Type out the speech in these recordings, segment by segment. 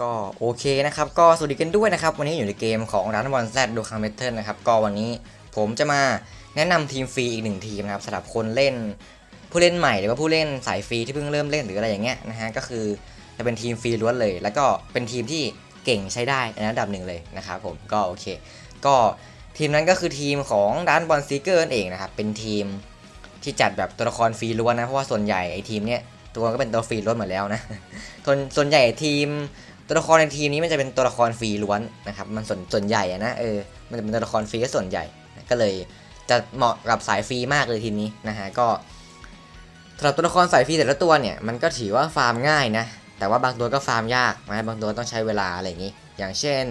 ก็โอเคนะครับ ก็สวัสดีกันด้วยนะครับ วันนี้อยู่ในเกมของร้านบอลแซดดูคาเมเทิลนะครับ ก็วันนี้ผมจะมาแนะนำทีมฟรีอีกหนึ่งทีมนะครับสำหรับคนเล่นผู้เล่นใหม่หรือว่าผู้เล่นสายฟรีที่เพิ่งเริ่มเล่นหรืออะไรอย่างเงี้ยนะฮะก็คือจะเป็นทีมฟรีล้วนเลย แล้วก็เป็นทีมที่เก่งใช้ได้ในระดับหนึ่งเลยนะครับผมก็โอเค ก็ทีมนั้นก็คือทีมของร้านบอลซีเกอร์นั่นเองนะครับเป็นทีมที่จัดแบบตัวละครฟรีล้วนนะเพราะว่าส่วนใหญ่ไอ้ทีมเนี้ยตัวก็เป็นตัวฟรีล้วนหมดแล้วนะส่วนส่วนใหญ่ทีม ตัวละครในทีมนี้มันจะเป็นตัวละครฟรีล้วนนะครับ มันส่วนส่วนใหญ่นะเออ มันจะเป็นตัวละครฟรีก็ส่วนใหญ่ ก็เลยจะเหมาะกับสายฟรีมากเลยทีนี้นะฮะ ก็สำหรับตัวละครสายฟรีแต่ละตัวเนี่ย มันก็ถือว่าฟาร์มง่ายนะ แต่ว่าบางตัวก็ฟาร์มยากนะ บางตัวต้องใช้เวลาอะไรอย่างนี้ อย่างเช่น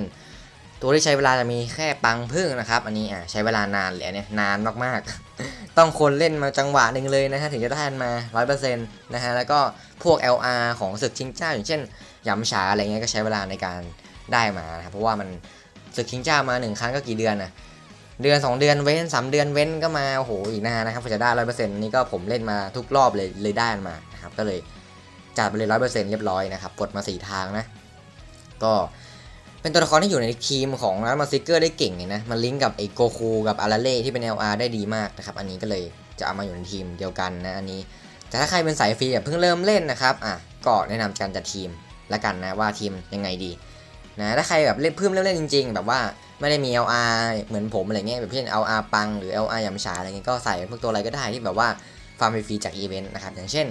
ตัวที่ใช้เวลาจะมีแค่ปังพึ่งนะครับ อันนี้อะใช้เวลานานเลยเนี่ยนานมากๆ ต้องคนเล่นมาจังหวะหนึ่งเลยนะฮะถึงจะได้มา100%นะฮะ แล้วก็พวก LR ของศึกชิงเจ้าอย่างเช่น ยำฉาอะไรเงี้ยก็ใช้เวลาในการได้มานะครับเพราะว่ามันศึกชิงเจ้ามาหนึ่งครั้งก็กี่เดือนนะเดือน 2 เดือนเว้นสามเดือนเว้นก็มาโอ้โหอีกนานนะครับกว่าจะได้ร้อยเปอร์เซ็นต์นี่ก็ผมเล่นมาทุกรอบเลยเลยได้มานะครับก็เลยจัดไปเลยร้อยเปอร์เซ็นต์เรียบร้อยนะครับกดมาสี่ทางนะ ก็เป็นตัวละครที่อยู่ในทีมของร้านมาซิเกอร์ได้เก่งเลยนะมันลิงก์กับไอโกคูกับอาราเล่ที่เป็น LR ได้ดีมากนะครับอันนี้ก็เลยจะเอามาอยู่ในทีมเดียวกันนะอันนี้แต่ถ้าใครเป็นสายฟรีแบบเพิ่งเริ่มเล่นนะครับอะก็แนะนำการจัดทีม ละกันนะว่าทีมยังไงดีนะถ้าใครแบบเล่นเพิ่มเริ่มเล่นจริง ๆ แบบว่าไม่ได้มี LR เหมือนผมอะไรเงี้ยแบบเช่น LR ปังหรือ LR ยำฉาอะไรเงี้ยก็ใส่พวกตัวอะไรก็ได้ที่แบบว่าฟาร์มฟรีจากอีเวนต์นะครับอย่างเช่น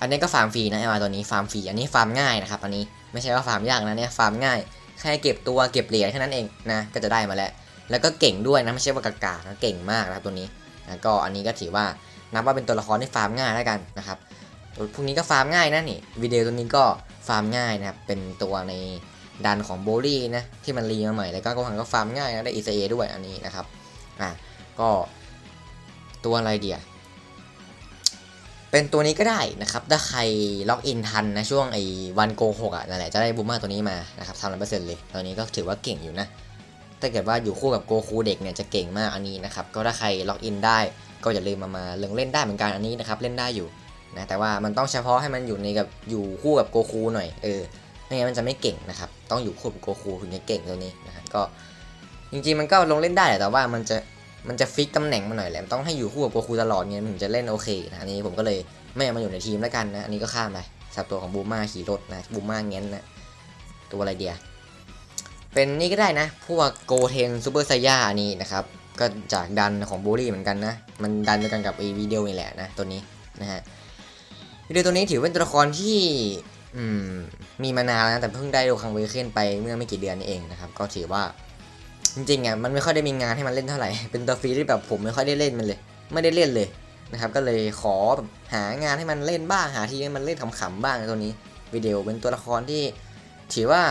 อันนี้ก็ฟาร์มฟรีนะ LR ตัวนี้ฟาร์มฟรีอันนี้ฟาร์มง่ายนะครับอันนี้ไม่ใช่ว่าฟาร์มยากนะเนี่ยฟาร์มง่ายแค่เก็บตัวเก็บเหรียญแค่นั้นเองนะก็จะได้มาแล้วแล้วก็เก่งด้วยนะไม่ใช่ว่ากากานะเก่งมากนะครับตัวนี้นะก็อันนี้ก็ถือว่านับว่าเป็นตัวละครที่ฟาร์มง่ายแล้วกันนะครับ พวกนี้ก็ฟาร์มง่ายนะนี่วิดีโอตัวนี้ก็ฟาร์มง่ายนะครับเป็นตัวในดันของโบลี่นะที่มันรีมาใหม่แล้วก็ก็หังก็ฟาร์มง่ายนะได้ ECA ด้วยอันนี้นะครับอะก็ตัวอะไรเดียเป็นตัวนี้ก็ได้นะครับ ถ้าใครล็อกอินทันนะช่วงไอ้วันโกหกอะนั่นแหละจะได้บูมเมอร์ตัวนี้มานะครับทำร้อยเปอร์เซ็นต์เลยตัวนี้ก็ถือว่าเก่งอยู่นะถ้าเกิดว่าอยู่คู่กับโกคูเด็กเนี่ยจะเก่งมากอันนี้นะครับก็ถ้าใครล็อกอินได้ก็อย่าลืมมามาเล่นเล่นได้เหมือนกันอันนี้นะครับเล่นได้อยู่ นะแต่ว่ามันต้องเฉพาะให้มันอยู่ในกับอยู่คู่กับโกคูหน่อยเออไม่งั้นมันจะไม่เก่งนะครับ ต้องอยู่คู่กับโกคูถึงจะเก่งตัวนี้นะครับก็จริงๆมันก็ลงเล่นได้แต่ว่ามันจะมันจะฟิกตำแหน่งมาหน่อยแหละมันต้องให้อยู่คู่กับโกคูตลอดเงี้ยมันถึงจะเล่นโอเคนะอันนี้ผมก็เลยไม่เอามาอยู่ในทีมแล้วกันนะ อันนี้ก็ข้ามไปสับตัวของบูม่าขี่รถนะบูม่าเงี้ยนะตัวอะไรเดียเป็นนี่ก็ได้นะ พวกโกเทนซูเปอร์ไซย่านี่นะครับ ก็จากดันของบูรี่เหมือนกันนะ มันดันด้วยกันกับไอวิดีโอนี่แหละนะตัวนี้นะฮะ วิดีโอตัวนี้ถือเป็นตัวละครที่มมีมานานแล้วแต่เพิ่งได้โดคังเวเคนไปเมื่อไม่กี่เดือนนี่เองนะครับก็ถือว่า จริงๆอะมันไม่ค่อยได้มีงานให้มันเล่นเท่าไหร่เป็นตัวฟรีที่แบบผมไม่ค่อยได้เล่นมันเลย ไม่ได้เล่นเลยนะครับก็เลยขอหางานให้มันเล่นบ้างหาที่ให้มันเล่นขำๆบ้างตัวนี้วิดีโอเป็นตัวละครที่ถือว่า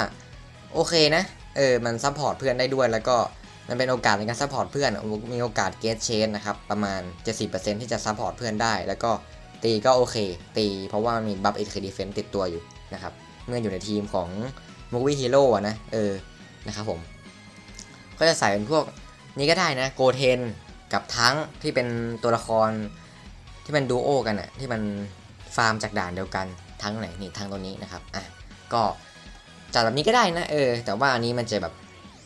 โอเคนะเออมันซัพพอร์ตเพื่อนได้ด้วยแล้วก็มันเป็นโอกาสในการซัพพอร์ตเพื่อนมีโอกาสเกตเชนนะครับประมาณ 70%ที่จะซัพพอร์ตเพื่อนได้แล้วก็ ตีก็โอเค ตีเพราะว่ามันมีบัฟเอ็กซ์ดีเฟนติดตัวอยู่นะครับ เมื่ออยู่ในทีมของมูวี่ฮีโร่นะ เออ นะครับผม ก็จะใส่เป็นพวกนี้ก็ได้นะ โกเทนกับทั้งที่เป็นตัวละครที่มันดูโอกันอะที่มันฟาร์มจากด่านเดียวกันทั้งไหนนี่ทั้งตัวนี้นะครับ อะ ก็จัดแบบนี้ก็ได้นะ เออ แต่ว่าอันนี้มันจะแบบ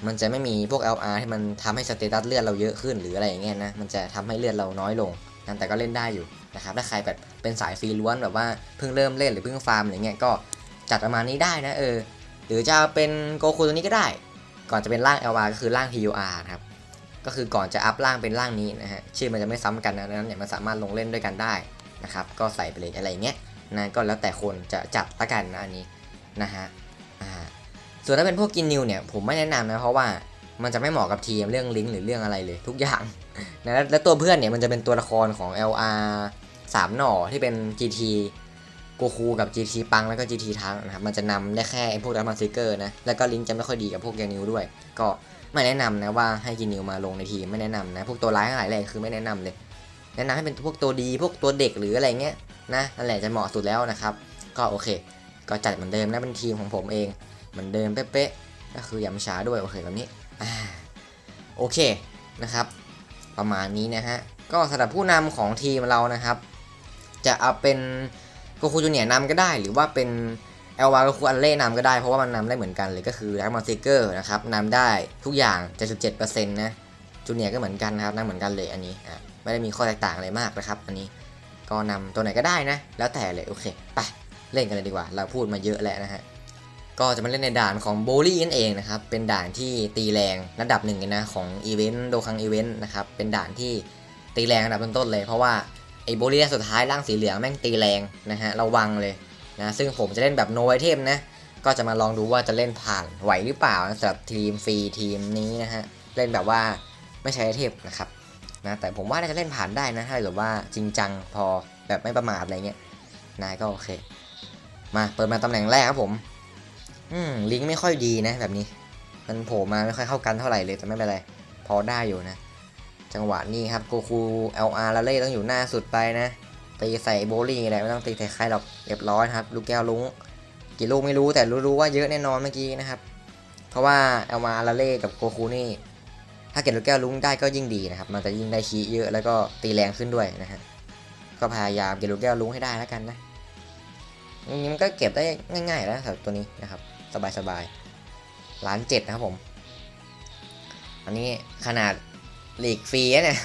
มันจะไม่มีพวก LR ที่มันทำให้สเตตัสเลือดเราเยอะขึ้นหรืออะไรอย่างเงี้ยนะ มันจะทำให้เลือดเราน้อยลง นั่นแต่ก็เล่นได้อยู่นะครับถ้าใครแบบเป็นสายฟรีล้วนแบบว่าเพิ่งเริ่มเล่นหรือเพิ่งฟาร์มอะไรเงี้ยก็จัดประมาณนี้ได้นะเออหรือจะเป็นโกคูตัวนี้ก็ได้ ก่อนจะเป็นร่าง LR ก็คือร่าง TUR นะครับก็คือก่อนจะอัพร่างเป็นร่างนี้นะฮะชื่อมันจะไม่ซ้ำกันนะดังนั้นเนี่ยมันสามารถลงเล่นด้วยกันได้นะครับก็ใส่ไปเลยอะไรเงี้ยนะก็แล้วแต่คนจะจัดละกันนะอันนี้นะฮะส่วนถ้าเป็นพวกกินนิวเนี่ยผมไม่แนะนำนะเพราะว่า มันจะไม่เหมาะกับทีมเรื่องลิงก์หรือเรื่องอะไรเลยทุกอย่างนะแล้วแล้วตัวเพื่อนเนี่ยมันจะเป็นตัวละครของ LR 3 หน่อที่เป็น GT โกคูกับ GT ปังแล้วก็ GT ทั้งนะครับมันจะนำได้แค่พวกดัมมาซิเกอร์นะแล้วก็ลิงก์จะไม่ค่อยดีกับพวกแกนิวด้วย ก็ไม่แนะนำนะว่าให้กินิวมาลงในทีมไม่แนะนำนะพวกตัวร้ายทั้งหลายแหล่คือไม่แนะนำเลย แนะนำให้เป็นพวกตัวดีพวกตัวเด็กหรืออะไรเงี้ยนะนั่นแหละจะเหมาะสุดแล้วนะครับก็โอเค ก็จัดเหมือนเดิมนะเป็นทีมของผมเองเหมือนเดิมเป๊ะๆก็คือยำช้าด้วยโอเคแบบนี้ โอเคนะครับ ประมาณนี้นะฮะ ก็สำหรับผู้นำของทีมเรานะครับ จะเอาเป็นโกคูจูเนียนำก็ได้ หรือว่าเป็นเอลวาก็คูอันเล่นำก็ได้ เพราะว่ามันนำได้เหมือนกันเลยก็คือดักมอนซิเกอร์นะครับนำได้ทุกอย่าง 77%นะจูเนียก็เหมือนกันนะครับนำเหมือนกันเลยอันนี้อะไม่ได้มีข้อแตกต่างอะไรมากนะครับ อันนี้ก็นำตัวไหนก็ได้นะ แล้วแต่เลยโอเคไปเล่นกันเลยดีกว่า เราพูดมาเยอะแล้วนะฮะ ก็จะมาเล่นในด่านของโบลี่นั่นเองนะครับ เป็นด่านที่ตีแรงระดับหนึ่งเลยนะของอีเวนต์โดคังอีเวนต์นะครับ เป็นด่านที่ตีแรงระดับต้นๆเลย เพราะว่าไอ้โบลี่สุดท้ายร่างสีเหลืองแม่งตีแรงนะฮะระวังเลยนะซึ่งผมจะเล่นแบบโนไอเทมนะ ก็จะมาลองดูว่าจะเล่นผ่านไหวหรือเปล่านะสำหรับทีมฟรีทีมนี้นะฮะเล่นแบบว่าไม่ใช้ไอเทมนะครับนะแต่ผมว่าน่าจะเล่นผ่านได้นะถ้าเกิดว่าจริงจังพอแบบไม่ประมาทอะไรเงี้ยนายก็โอเค มาเปิดมาตำแหน่งแรกครับผม อืมลิงก์ไม่ค่อยดีนะแบบนี้ มันโผล่มาไม่ค่อยเข้ากันเท่าไหร่เลยแต่ไม่เป็นไร พอได้อยู่นะ จังหวะนี้ครับโกคู LR ลาเล่ต้องอยู่หน้าสุดไปนะตีใส่โบลิ่งอะไรไม่ต้องตีใส่ใครหรอกเรียบร้อยครับ ลูกแก้วลุงกี่ลูกไม่รู้แต่รู้ๆว่าเยอะแน่นอนเมื่อกี้นะครับ เพราะว่าเอามาอาราเล่กับโกคูนี่ ถ้าเก็บลูกแก้วลุงได้ก็ยิ่งดีนะครับ มันจะยิ่งได้คีเยอะแล้วก็ตีแรงขึ้นด้วยนะฮะก็พยายามเก็บลูกแก้วลุงให้ได้แล้วกันนะนนี้มันก็เก็บได้ง่ายๆแล้วสำหรับตัวนี้นะครับ สบายๆล้านเจ็ดนะครับผม อันนี้ขนาดหลีกฟรีเนี่ย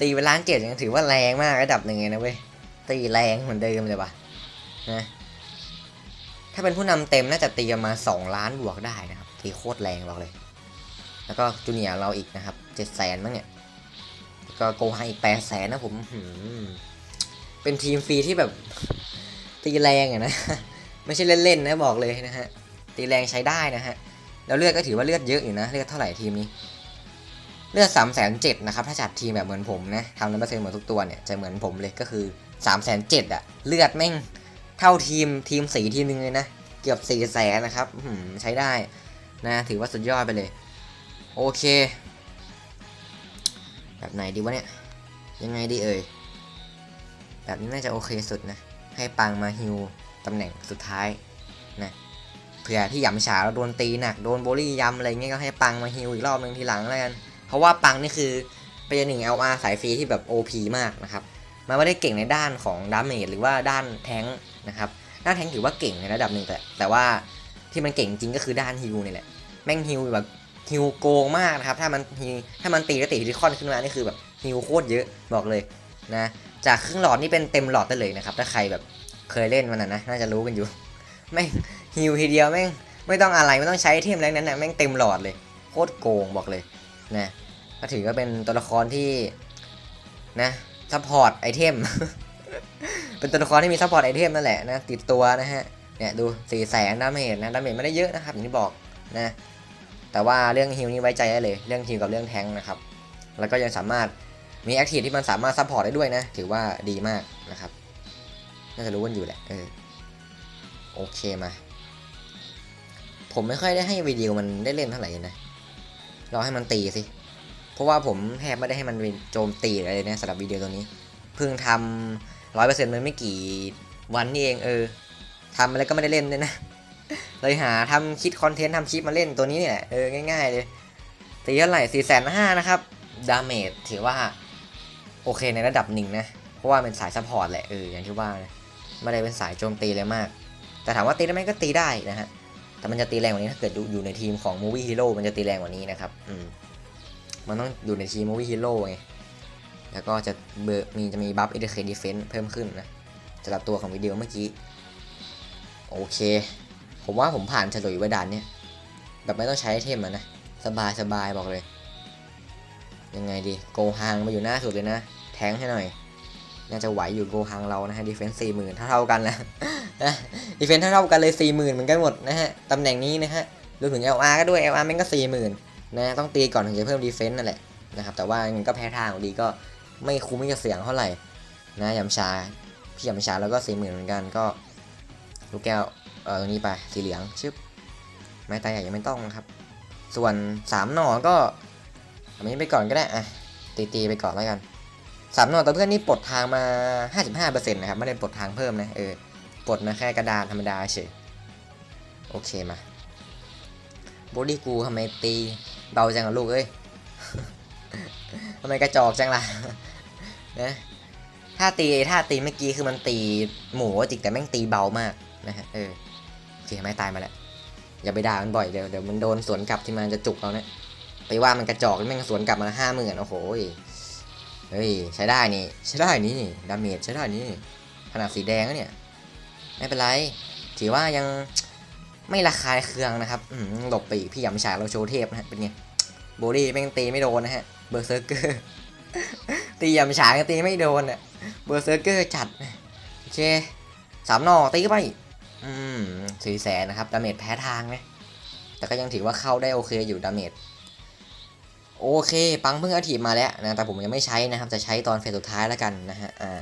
ตีไปล้านเจ็ดยังถือว่าแรงมากระดับหนึ่งเลยนะเว้ย ตีแรงเหมือนเดิมเลยว่ะนะถ้าเป็นผู้นำเต็มน่าจะตีมาสองล้านบวกได้นะครับ ตีโคตรแรงบอกเลย แล้วก็จูเนียร์เราอีกนะครับเจ็ดแสนมั้งเนี่ยก็โกฮังอีกแปดแสนนะผมมเป็นทีมฟรีที่แบบตีแรงอะนะ ไม่ใช่เล่นๆนะบอกเลยนะฮะตีแรงใช้ได้นะฮะแล้วเลือดก็ถือว่าเลือดเยอะอยู่นะเลือดเท่าไหร่ทีมนี้ เลือด3ามแสนเจ็ดนะครับถ้าจัดทีมแบบเหมือนผมนะทำร้อยเปอร์เซ็นต์เหมือนทุกตัวเนี่ยจะเหมือนผมเลยก็คือ3ามแสนเจ็ดอะเลือดแม่งเท่าทีมทีมสีทีมหนึงเลยนะเกือบ4ี่แสนนะครับใช้ได้นะถือว่าสุดยอดไปเลย โอเค แบบไหนดีวะเนี่ย ยังไงดีเอ่ยแบบนี้น่าจะโอเคสุดนะ ให้ปังมาฮิว ตำแหน่งสุดท้ายนะเผื่อพี่หยำฉาเราโดนตีหนักโดนโบลี่ยำอะไรเงี้ยก็ให้ปังมาฮิวอีกรอบหนึงทีหลังแล้วกัน เพราะว่าปังนี่คือเป็นหนึ่ง LR สายฟรีที่แบบ OP มากนะครับมันไม่ได้เก่งในด้านของดาเมจหรือว่าด้านแทงค์นะครับด้านแทงค์ถือว่าเก่งในระดับหนึ่งแต่แต่ว่าที่มันเก่งจริงก็คือด้านฮิวนี่แหละแม่งฮิวแบบฮิวโกงมากนะครับถ้ามันฮิวถ้ามันตีแล้วติฮิลิคอนขึ้นมานี่คือแบบฮิวโคตรเยอะบอกเลยนะจากครึ่งหลอดนี่เป็นเต็มหลอดได้เลยนะครับถ้าใครแบบ เคยเล่นมันนะนะ น่าจะรู้กันอยู่แม่งฮิวทีเดียวแม่งไม่ต้องอะไรไม่ต้องใช้เทมแรงนั้นนะแม่งเต็มหลอดเลย โคตรโกงบอกเลยนะก็ถือว่าเป็นตัวละครที่นะซัพพอร์ตไอเทม เป็นตัวละครที่มีซัพพอร์ตไอเทมนั่นแหละนะติดตัวนะฮะเนี่ยดูสี่แสนดาเมจนะดาเมจไม่ได้เยอะนะครับอย่างที่บอกนะแต่ว่าเรื่องฮิวนี่ไว้ใจได้เลย เรื่องฮิวกับเรื่องแทงนะครับ แล้วก็ยังสามารถมีแอคทีฟที่มันสามารถซัพพอร์ตได้ด้วยนะ ถือว่าดีมากนะครับ น่าจะรู้กันอยู่แหละเออโอเคมา ผมไม่ค่อยได้ให้วิดีโอมันได้เล่นเท่าไหร่นะรอให้มันตีสิ เพราะว่าผมแทบไม่ได้ให้มันโจมตีอะไรเลยนะสำหรับวิดีโอตัวนี้ เพิ่งทำร้อยเปอร์เซ็นต์มันไม่กี่วันนี่เองเออทำอะไรก็ไม่ได้เล่นเลยนะ เลยหาทำคิดคอนเทนต์ทำคลิปมาเล่นตัวนี้เนี่ยเออง่ายๆเลยตีเท่าไหร่สี่แสนห้านะครับดาเมจถือว่า โอเคในระดับหนึ่งนะ เพราะว่าเป็นสายซัพพอร์ตแหละเอออย่างที่ว่านะ ไม่ได้เป็นสายโจมตีเลยมาก แต่ถามว่าตีได้ไหมก็ตีได้นะฮะ แต่มันจะตีแรงกว่านี้ถ้าเกิดอยู่ในทีมของ Movie Hero มันจะตีแรงกว่านี้นะครับ อืม มันต้องอยู่ในทีม Movie Hero ไง แล้วก็จะเบอร์มีจะมีบัฟ Educate Defense เพิ่มขึ้นนะสำหรับตัวของวิดีโอเมื่อกี้ โอเค ผมว่าผมผ่านเฉลยไว้ด่านเนี่ย แบบไม่ต้องใช้ไอเทมอะนะ สบายสบายบอกเลย ยังไงดี โกฮังมาอยู่หน้าสุดเลยนะ แทงให้หน่อย น่าจะไหวอยู่โกฮังเรานะฮะดีเฟนซ์สี่หมื่นเท่ากันนะดีเฟนซ์เท่ากันเลยสี่หมื่นเหมือนกันหมดนะฮะตำแหน่งนี้นะฮะรวมถึง LR ก็ด้วย LR แม่งก็สี่หมื่นนะต้องตีก่อนถึงจะเพิ่มดีเฟนซ์นั่นแหละนะครับแต่ว่ามันก็แพ้ทางดีก็ไม่คุ้มไม่จะเสียงเท่าไหร่นะยำชาพี่ยำชาแล้วก็สี่หมื่นเหมือนกันก็ลูกแก้วเออตรงนี้ไปสีเหลืองชึบไม้ตายใหญ่ยังไม่ต้องนะครับ ส่วนสามหน่อก็อันนี้ไปก่อนก็ได้อะตีตีๆไปก่อนแล้วกัน สามนอตัวเพื่อนนี่ปลดทางมา 55%นะครับไม่ได้ปลดทางเพิ่มนะเออปลดมาแค่กระดานธรรมดาเฉยโอเคมาบอดี้กูทำไมตีเบาจังอะลูกเอ้ยทำไมกระจอกจังล่ะนะถ้าตีถ้าตีเมื่อกี้คือมันตีหมูจริงแต่แม่งตีเบามากนะฮะเออโอเคไม่ตายมาแล้วอย่าไปด่ามันบ่อยเดี๋ยวเดี๋ยวมันโดนสวนกลับที่มันจะจุกเราเนี่ยไปว่ามันกระจอกแม่งสวนกลับมาห้าหมื่นโอ้โห เฮ้ยใช้ได้นี่ใช้ได้นี่ดาเมจใช้ได้นี่ขนาดสีแดงแล้วเนี่ย ไม่เป็นไร ถือว่ายังไม่ระคายเคืองนะครับอืมหลบไปอีกพี่ยำฉายเราโชว์เทพนะฮะเป็นไงโบลี่แม่งตีไม่โดนนะฮะเบอร์เซอร์เกอร์ตียำฉายก็ตีไม่โดนอะเบอร์เซอร์เกอร์จัดโอเคสามนอตีไปอืมสี่แสนนะครับดาเมจแพ้ทางนะแต่ก็ยังถือว่าเข้าได้โอเคอยู่ดาเมจ โอเค ปังเพิ่งอาทีมาแล้วนะ แต่ผมยังไม่ใช้นะครับ จะใช้ตอนเฟสสุดท้ายแล้วกันนะฮะ อ่า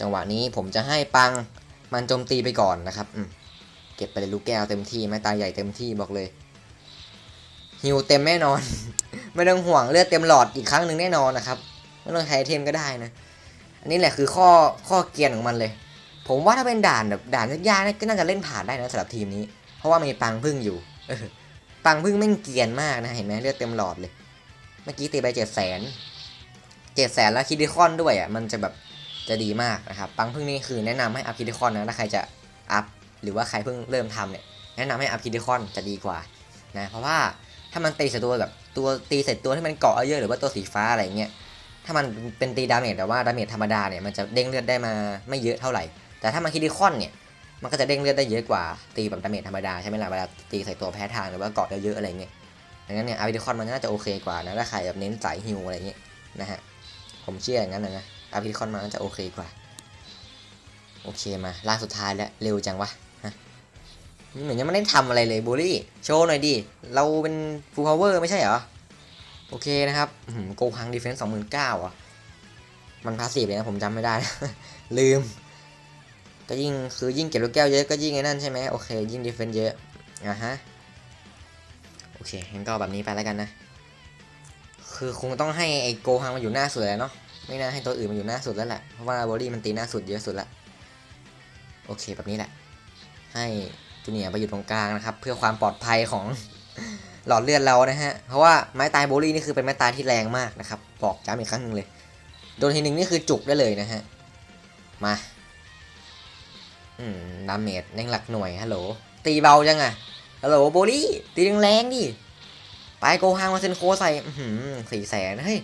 จังหวะนี้ผมจะให้ปังมันโจมตีไปก่อนนะครับ อืม เก็บไปเลยลูกแก้วเต็มที่ไม้ตายใหญ่เต็มที่บอกเลย ฮิวเต็มแน่นอน ไม่ต้องห่วงเลือดเต็มหลอดอีกครั้งหนึ่งแน่นอนนะครับ ไม่ต้องใช้ไอเทมก็ได้นะ อันนี้แหละคือข้อข้อเกียนของมันเลย ผมว่าถ้าเป็นด่านแบบด่านยากๆก็น่าจะเล่นผ่านได้นะสำหรับทีมนี้ เพราะว่ามีปังพึ่งอยู่ปังพึ่งแม่งเกียนมากนะเห็นไหมเลือดเต็มหลอดเลย มื่อกี้ตีไปเจ็ดแสนเจ็ดแสนแล้วคิดดิคอนด้วยอะมันจะแบบจะดีมากนะครับปังพึ่งนี่คือแนะนำให้อัพคิดดิคอนนะถ้าใครจะอัพหรือว่าใครเพิ่งเริ่มทำเนี่ยแนะนำให้อัพคิดดิคอนจะดีกว่านะเพราะว่าถ้ามันตีเสร็จตัวแบบตัวตีเสร็จตัวที่มันเกาะเยอะหรือว่าตัวสีฟ้าอะไรเงี้ยถ้ามันเป็นตีดาเมจแต่ว่าดาเมจธรรมดาเนี่ยมันจะเด้งเลือดได้มาไม่เยอะเท่าไหร่ แต่ถ้ามันคิดดิคอนเนี่ยมันก็จะเด้งเลือดได้เยอะกว่าตีแบบดาเมจธรรมดาใช่ไหมล่ะเวลาตีใส่ตัวแพ้ทางหรือว่าเกาะเยอะๆอะไรเงี้ย ดังนั้นเนี่ยอาร์ดิคอนมันน่าจะโอเคกว่านะถ้าใครแบบเน้นสายฮิวอะไรเงี้ยนะฮะผมเชื่ออย่างนั้นนะนะอาร์ดิคอนมันน่าจะโอเคกว่า โอเคมาล่าสุดท้ายแล้วเร็วจังวะฮะเหมือนยังไม่ได้ทำอะไรเลยบูลี่โชว์หน่อยดิเราเป็นฟูลพาวเวอร์ไม่ใช่เหรอโอเคนะครับโกพังดีเฟนส์สองหมื่นเก้าอะมันพาสซีฟเลยนะผมจำไม่ได้ ลืม ก็ยิ่งคือยิ่งเก็บลูกแก้วเยอะก็ยิ่งไอ้นั่นใช่ไหมโอเค ยิ่งดีเฟนต์เยอะอะฮะ โอเคงั้นก็แบบนี้ไปแล้วกันนะ คือคงต้องให้ไอโกฮังมาอยู่หน้าสุดแล้วเนาะไม่น่าให้ตัวอื่นมาอยู่หน้าสุดแล้วแหละเพราะว่าบอดี้มันตีหน้าสุดเยอะสุดละโอเคแบบนี้แหละ ให้จูเนียร์ไปอยู่ตรงกลางนะครับ เพื่อความปลอดภัยของหลอดเลือดเรานะฮะ เพราะว่าไม้ตายโบลี่นี่คือเป็นไม้ตายที่แรงมากนะครับ บอกย้ำอีกครั้งหนึ่งเลย โดนทีหนึ่งนี่คือจุกได้เลยนะฮะ มา อืม ดาเมจแน่งหลักหน่วยฮัลโหล ตีเบาจังอะ ฮัลโหลโบลี่ตีแรงๆดิ ไปโกฮังมาเซนโคใส่สี่แสนเฮ้ย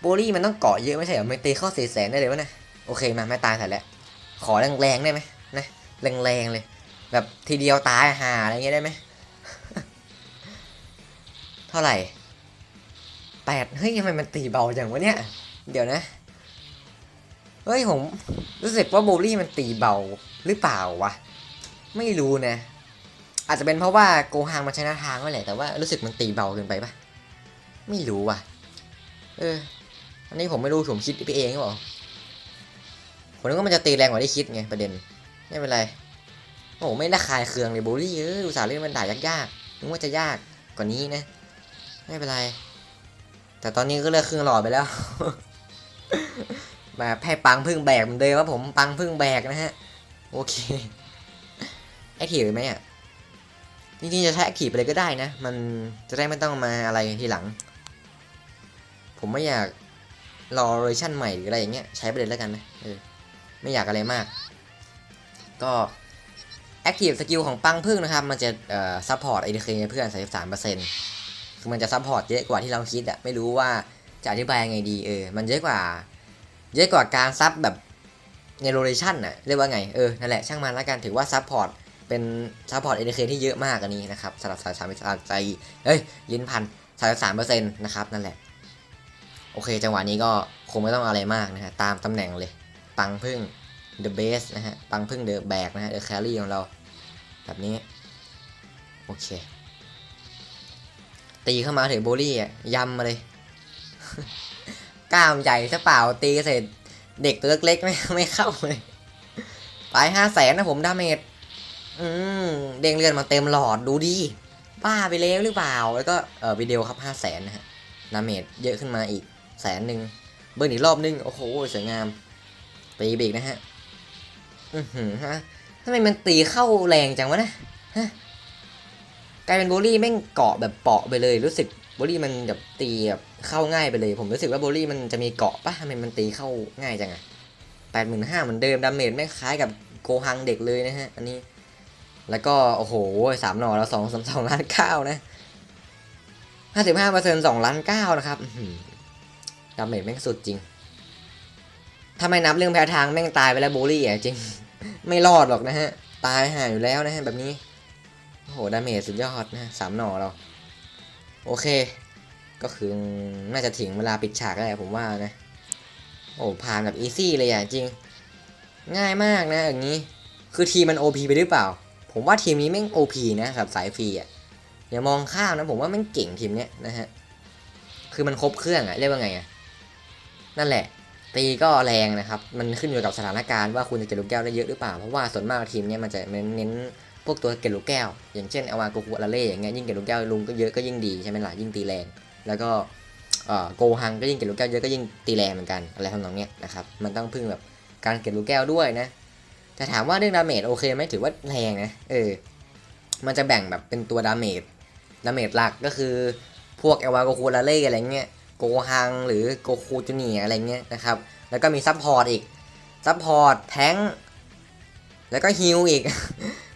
โบลี่มันต้องเกาะเยอะไม่ใช่เหรอไม่ตีเข้าสี่แสนได้เลยวะนะ โอเคมาไม่ตายใส่แล้ว ขอแรงๆได้ไหมนะแรงๆเลย แบบทีเดียวตายหาอะไรเงี้ยได้ไหม เท่าไหร่แปดเฮ้ยทำไมมันตีเบาจังวะเนี่ย เดี๋ยวนะ เฮ้ยผมรู้สึกว่าโบลี่มันตีเบาหรือเปล่าวะ ไม่รู้นะ อาจจะเป็นเพราะว่าโกฮังมันชนะทางก็แหละแต่ว่ารู้สึกมันตีเบาเกินไปปะไม่รู้ว่ะ เออ อันนี้ผมไม่รู้ผมคิดไปเองหรือเปล่าผมนึกว่ามันจะตีแรงกว่าที่คิดไงประเด็น ไม่เป็นไร โอ้ไม่ระคายเคืองเลยโบลี่เอออุตส่าห์เล่นมันด่ายากๆนึกว่าจะยากกว่านี้นะ ไม่เป็นไร แต่ตอนนี้ก็เลิกครึ่งหลอดไปแล้วแบบให้ปังพึ่งแบกเหมือนเดิมว่าผมปังพึ่งแบกนะฮะ โอเค แอคทีฟไหมอะ จริงๆจะใช้แอคทีฟไปเลยก็ได้นะ มันจะได้ไม่ต้องมาอะไรทีหลัง ผมไม่อยากรอเวอร์ชันใหม่หรืออะไรอย่างเงี้ยใช้ไปเลยแล้วกันนะเออไม่อยากอะไรมาก ก็แอคทีฟสกิลของปังพึ่งนะครับ มันจะเอ่อซัพพอร์ตไอเดเคเพื่อน33%คือมันจะซัพพอร์ตเยอะกว่าที่เราคิดอะไม่รู้ว่าจะอธิบายยังไงดีเออ มันเยอะกว่า เยอะกว่าการซับแบบในโรเลชันน่ะเรียกว่าไง เออ นั่นแหละช่างมันแล้วกันถือว่าซับพอร์ต เป็นซับพอร์ตเอเดเคที่เยอะมากอันนี้นะครับสำหรับสายสามใจเฮ้ยลิ้นพันสายสามเปอร์เซ็นต์นะครับนั่นแหละ โอเค จังหวะนี้ก็คงไม่ต้องอะไรมากนะฮะตามตำแหน่งเลย ปังพึ่ง the base นะฮะ ปังพึ่ง the back นะฮะ the carry ของเรา แบบนี้ โอเค ตีเข้ามาถึงโบลี่อะยำมาเลยกล้ามใหญ่ซะเปล่า ตีเสร็จเด็กตัวเล็กๆไม่ไม่เข้าเลย ไปห้าแสนนะผมดาเมจ อืมเด้งเลือดมาเต็มหลอดดูดีบ้าไปแล้วหรือเปล่า แล้วก็เออวิดีโอครับห้าแสนนะฮะดาเมจเยอะขึ้นมาอีกแสนหนึ่งเบิร์นอีกรอบนึง โอ้โหสวยงามตีเบรกนะฮะ อือหือฮะทำไมมันตีเข้าแรงจังวะนะฮะกลายเป็นโบลี่แม่งเกาะแบบเปาะไปเลยรู้สึกโบลี่มันแบบตีแบบเข้าง่ายไปเลย ผมรู้สึกว่าโบลี่มันจะมีเกาะปะทำไมมันตีเข้าง่ายจังอะแปดหมื่นห้าเหมือนเดิมดาเมจแม่งคล้ายกับโกหังเด็กเลยนะฮะอันนี้ แล้วก็ โอ้โหสามหน่อแล้วสองสองล้านเก้านะห้าสิบห้าเปอร์เซ็นต์สองล้านเก้านะครับดาเมจแม่งสุดจริง ถ้าไม่นับเรื่องแพ้ทางแม่งตายไปแล้วโบลี่อะจริง ไม่รอดหรอกนะฮะ ตายห่าอยู่แล้วนะฮะแบบนี้ โอ้โหดาเมจสุดยอดนะสามหน่อเรา โอเค ก็คือน่าจะถึงเวลาปิดฉากแล้วผมว่านะ โอ้ผ่านแบบอีซี่เลยอะจริง ง่ายมากนะอย่างนี้ คือทีมัน OP ไปหรือเปล่า ผมว่าทีมนี้แม่ง OP นะสำหรับสายฟรีอะอย่ามองข้ามนะผมว่าแม่งเก่งทีมเนี้ยนะฮะคือมันครบเครื่องอะเรียกว่าไงอะนั่นแหละ ตีก็แรงนะครับ มันขึ้นอยู่กับสถานการณ์ว่าคุณจะเก็บลูกแก้วได้เยอะหรือเปล่า เพราะว่าส่วนมากทีมเนี้ยมันจะเน้นพวกตัวเก็บลูกแก้ว อย่างเช่นเอาวาโกคุอาราเล่อย่างเงี้ยยิ่งเก็บลูกแก้วลุงก็เยอะก็ยิ่งดีใช่ไหมล่ะยิ่งตีแรง แล้วก็เอ่อโกฮังก็ยิ่งเก็บลูกแก้วเยอะก็ยิ่งตีแรงเหมือนกันอะไรทำนองเนี้ยนะครับมันต้องพึ่งแบบการเก็บลูกแก้วด้วยนะ แต่ถามว่าเรื่องดาเมจโอเคไหมถือว่าแรงนะเออ มันจะแบ่งแบบเป็นตัวดาเมจดาเมจหลักก็คือพวกเอวาโกคูลาเล่อะไรเงี้ยโกฮังหรือโกคูจูเนียอะไรเงี้ยนะครับแล้วก็มีซับพอร์ตอีกซับพอร์ตแทงแล้วก็ฮิลอีก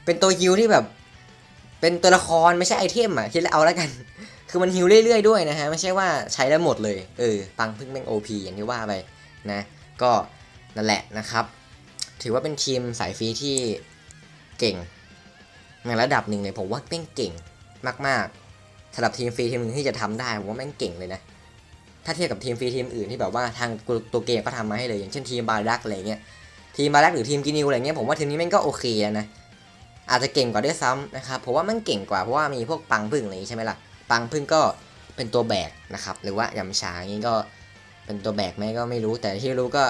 เป็นตัวฮิลที่แบบ เป็นตัวละครไม่ใช่ไอเทมอะคิดแล้วเอาแล้วกัน คือมันฮิลเรื่อยๆด้วยนะฮะไม่ใช่ว่าใช้แล้วหมดเลยเออปังพึ่งแม่งโอพอย่างที่ว่าไปนะ ก็นั่นแหละนะครับ ถือว่าเป็นทีมสายฟรีที่เก่งในระดับหนึ่งเลยผมว่าแม่งเก่งมากๆสำหรับทีมฟรีทีมหนึงที่จะทำได้ผมว่าแม่งเก่งเลยนะถ้าเทียบกับทีมฟรีทีมอื่นที่แบบว่าทางตัวเกมก็ทำมาให้เลย อย่างเช่นทีมบารักอะไรเงี้ยทีมบารักหรือทีมกินิวอะไรเงี้ยผมว่าทีมนี้แม่งก็โอเคนะอาจจะเก่งกว่าด้วยซ้ำนะครับเพราะว่ามันเก่งกว่าเพราะว่ามีพวกปังพึ่งอะไรใช่ไหมล่ะปังพึ่งก็เป็นตัวแบกนะครับหรือว่ายำชาอย่างงี้ก็เป็นตัวแบกไหมก็ไม่รู้แต่ที่รู้ก็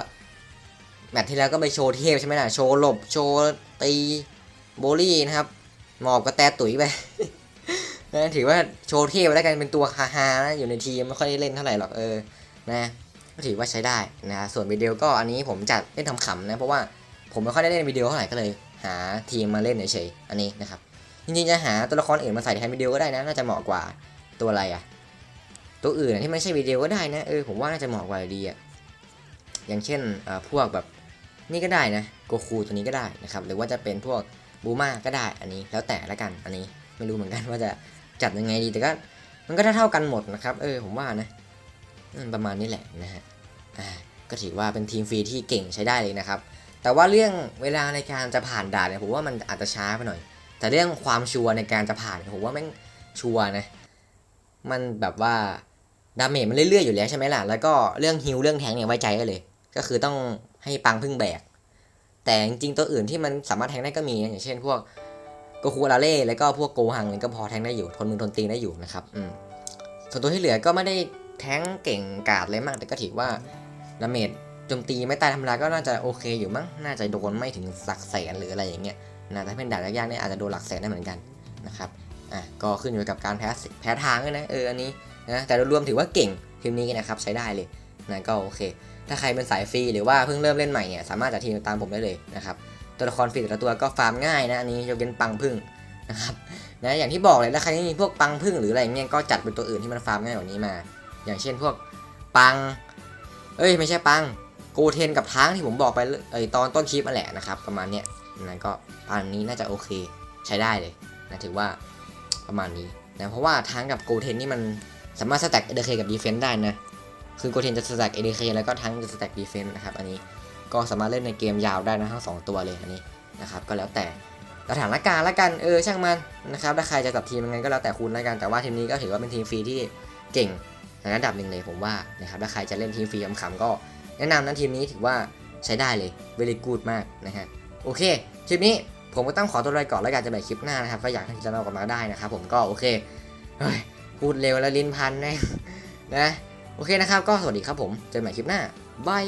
แมตช์ที่แล้วก็ไปโชว์เทพใช่ไหมล่ะ โชว์หลบ โชว์ตีโบลี่นะครับ หมอบก็แตะตุ๋ยไปนะถือว่าโชว์เทพแล้วกันเป็นตัวฮาๆนะอยู่ในทีมไม่ค่อยได้เล่นเท่าไหร่หรอกเออนะก็ถือว่าใช้ได้นะส่วนวิดีโอก็อันนี้ผมจัดเล่นทำขำนะเพราะว่าผมไม่ค่อยได้เล่นวิดีโอเท่าไหร่ก็เลย หาทีมมาเล่นเฉยๆอันนี้นะครับจริงๆจะหาตัวละครอื่นมาใส่ในวิดีโอก็ได้นะน่าจะเหมาะกว่าตัวอะไรอะตัวอื่นที่ไม่ใช่วิดีโอก็ได้นะเออผมว่าน่าจะเหมาะกว่าอยู่ดีอะอย่างเช่นพวกแบบ นี่ก็ได้นะโกคูตัวนี้ก็ได้นะครับหรือว่าจะเป็นพวกบูมาก็ได้อันนี้แล้วแต่ละกันอันนี้ไม่รู้เหมือนกันว่าจะจัดยังไงดีแต่ก็มันก็เท่ากันหมดนะครับเออผมว่านะประมาณนี้แหละนะฮะอ่าก็ถือว่าเป็นทีมฟรีที่เก่งใช้ได้เลยนะครับ แต่ว่าเรื่องเวลาในการจะผ่านด่านเนี่ยผมว่ามันอาจจะช้าไปหน่อย แต่เรื่องความชัวร์ในการจะผ่านผมว่าแม่งชัวร์นะมันแบบว่าดาเมจมันเรื่อยๆอยู่แล้วใช่ไหมล่ะแล้วก็เรื่องฮิลเรื่องแทงเนี่ยไว้ใจได้เลย ก็คือต้อง ให้ปังพึ่งแบก แต่จริงๆตัวอื่นที่มันสามารถแทงได้ก็มีอย่างเช่น พวกโกคูอาราเล่แล้วก็พวกโกหังนี่ก็พอแทงได้อยู่ทนมือทนตีได้อยู่นะครับอืมส่วนตัวที่เหลือก็ไม่ได้แทงเก่งกาดเลยมาก แต่ก็ถือว่าดาเมจโจมตีไม่ตายธรรมดาก็น่าจะโอเคอยู่มั้งน่าจะโดนไม่ถึงหลักแสนหรืออะไรอย่างเงี้ยนะแต่ถ้าเป็นดานยากๆเนี่ยอาจจะโดนหลักแสนได้เหมือนกันนะครับอะก็ขึ้นอยู่กับการแพ้แพ้ทางด้วยนะเอออันนี้นะแต่โดยรวมถือว่าเก่งทีมนี้นะครับใช้ได้เลยนะก็โอเค ถ้าใครเป็นสายฟรีหรือว่าเพิ่งเริ่มเล่นใหม่เนี่ยสามารถจัดทีมตามผมได้เลยนะครับตัวละครฟรีแต่ละตัวก็ฟาร์มง่ายนะอันนี้ยกเว้นปังพึ่งนะครับนะอย่างที่บอกเลยถ้าใครมีพวกปังพึ่งหรืออะไรเงี้ยก็จัดเป็นตัวอื่นที่มันฟาร์มง่ายกว่านี้มา อย่างเช่นพวกปัง เอ้ยไม่ใช่ปังโกเทนกับท้งที่ผมบอกไปไอตอนต้นคลิปนั่นแหละนะครับ ประมาณเนี้ยนั่นก็ปันนี้น่าจะโอเคใช้ได้เลยนะถือว่าประมาณนี้นะเพราะว่าท้งกับโกเทนนี่มันสามารถสแต็กเอเดเคกับดีเฟนต์ได้นะ คือโกเทนจะสแต็ก ADK แล้วก็ทั้งจะสแต็กดีเฟนต์นะครับอันนี้ก็สามารถเล่นในเกมยาวได้นะทั้งสองตัวเลยอันนี้นะครับก็แล้วแต่สถานการณ์ละกันเออช่างมันนะครับถ้าใครจะจับทีมยังไงก็แล้วแต่คุณละกันแต่ว่าทีมนี้ก็ถือว่าเป็นทีมฟรีที่เก่งในระดับหนึ่งเลยผมว่านะครับถ้าใครจะเล่นทีมฟรีขำๆก็แนะนำนะทีมนี้ถือว่าใช้ได้เลย very good มากนะฮะโอเคคลิปนี้ผมก็ต้องขอตัวไปก่อนแล้วกันจะไปคลิปหน้านะครับก็อยากให้จะเล่ากลับมาได้นะครับผมก็โอเคพูดเร็วแล้วลิ้นพันนะนะ โอเคนะครับ ก็สวัสดีครับผม เจอกันใหม่คลิปหน้าบาย